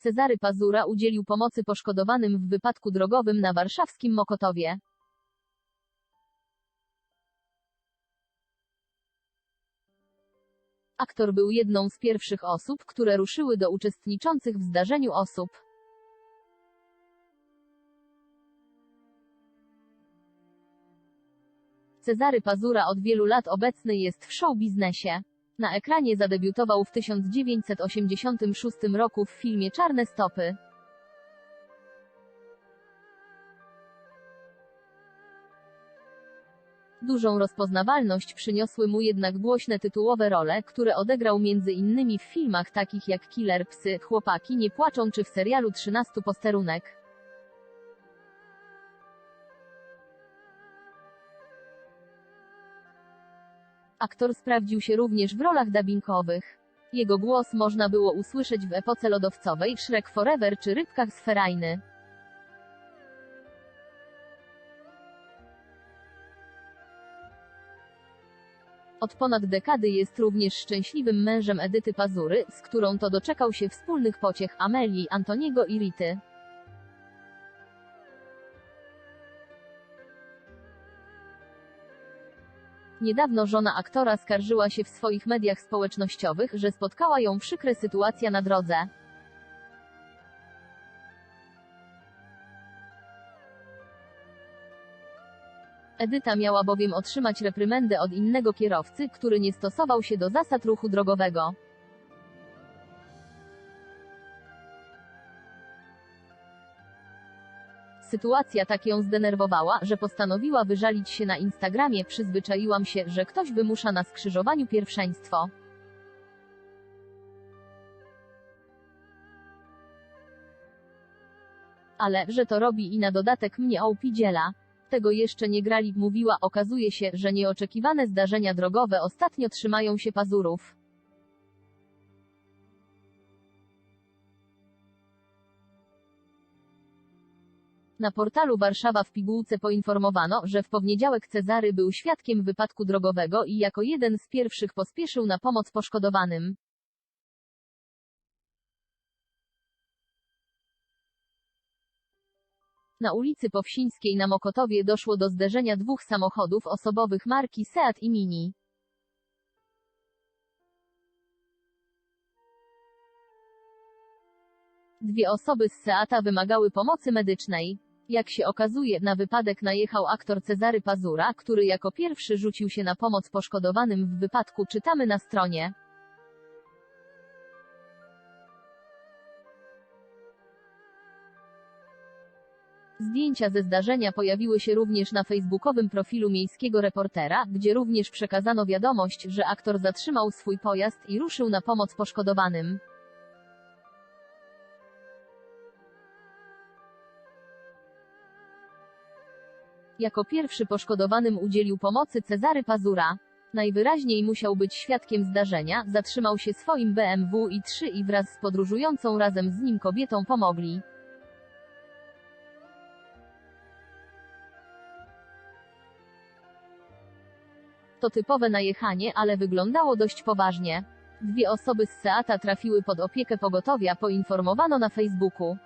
Cezary Pazura udzielił pomocy poszkodowanym w wypadku drogowym na warszawskim Mokotowie. Aktor był jedną z pierwszych osób, które ruszyły do uczestniczących w zdarzeniu osób. Cezary Pazura od wielu lat obecny jest w show biznesie. Na ekranie zadebiutował w 1986 roku w filmie Czarne stopy. Dużą rozpoznawalność przyniosły mu jednak głośne tytułowe role, które odegrał między innymi w filmach takich jak Killer Psy, Chłopaki nie płaczą czy w serialu 13 posterunek. Aktor sprawdził się również w rolach dubbingowych. Jego głos można było usłyszeć w epoce lodowcowej, Shrek Forever czy Rybkach z Ferajny. Od ponad dekady jest również szczęśliwym mężem Edyty Pazury, z którą to doczekał się wspólnych pociech Amelii, Antoniego i Rity. Niedawno żona aktora skarżyła się w swoich mediach społecznościowych, że spotkała ją przykre sytuacja na drodze. Edyta miała bowiem otrzymać reprymendę od innego kierowcy, który nie stosował się do zasad ruchu drogowego. Sytuacja tak ją zdenerwowała, że postanowiła wyżalić się na Instagramie. Przyzwyczaiłam się, że ktoś wymusza na skrzyżowaniu pierwszeństwo. Ale, że to robi i na dodatek mnie ołpidziela. Tego jeszcze nie grali, mówiła, okazuje się, że nieoczekiwane zdarzenia drogowe ostatnio trzymają się pazurów. Na portalu Warszawa w pigułce poinformowano, że w poniedziałek Cezary był świadkiem wypadku drogowego i jako jeden z pierwszych pospieszył na pomoc poszkodowanym. Na ulicy Powsińskiej na Mokotowie doszło do zderzenia dwóch samochodów osobowych marki Seat i Mini. Dwie osoby z Seata wymagały pomocy medycznej. Jak się okazuje, na wypadek najechał aktor Cezary Pazura, który jako pierwszy rzucił się na pomoc poszkodowanym w wypadku czytamy na stronie. Zdjęcia ze zdarzenia pojawiły się również na facebookowym profilu miejskiego reportera, gdzie również przekazano wiadomość, że aktor zatrzymał swój pojazd i ruszył na pomoc poszkodowanym. Jako pierwszy poszkodowanym udzielił pomocy Cezary Pazura. Najwyraźniej musiał być świadkiem zdarzenia, zatrzymał się swoim BMW i 3 i wraz z podróżującą razem z nim kobietą pomogli. To typowe najechanie, ale wyglądało dość poważnie. Dwie osoby z Seata trafiły pod opiekę pogotowia, poinformowano na Facebooku.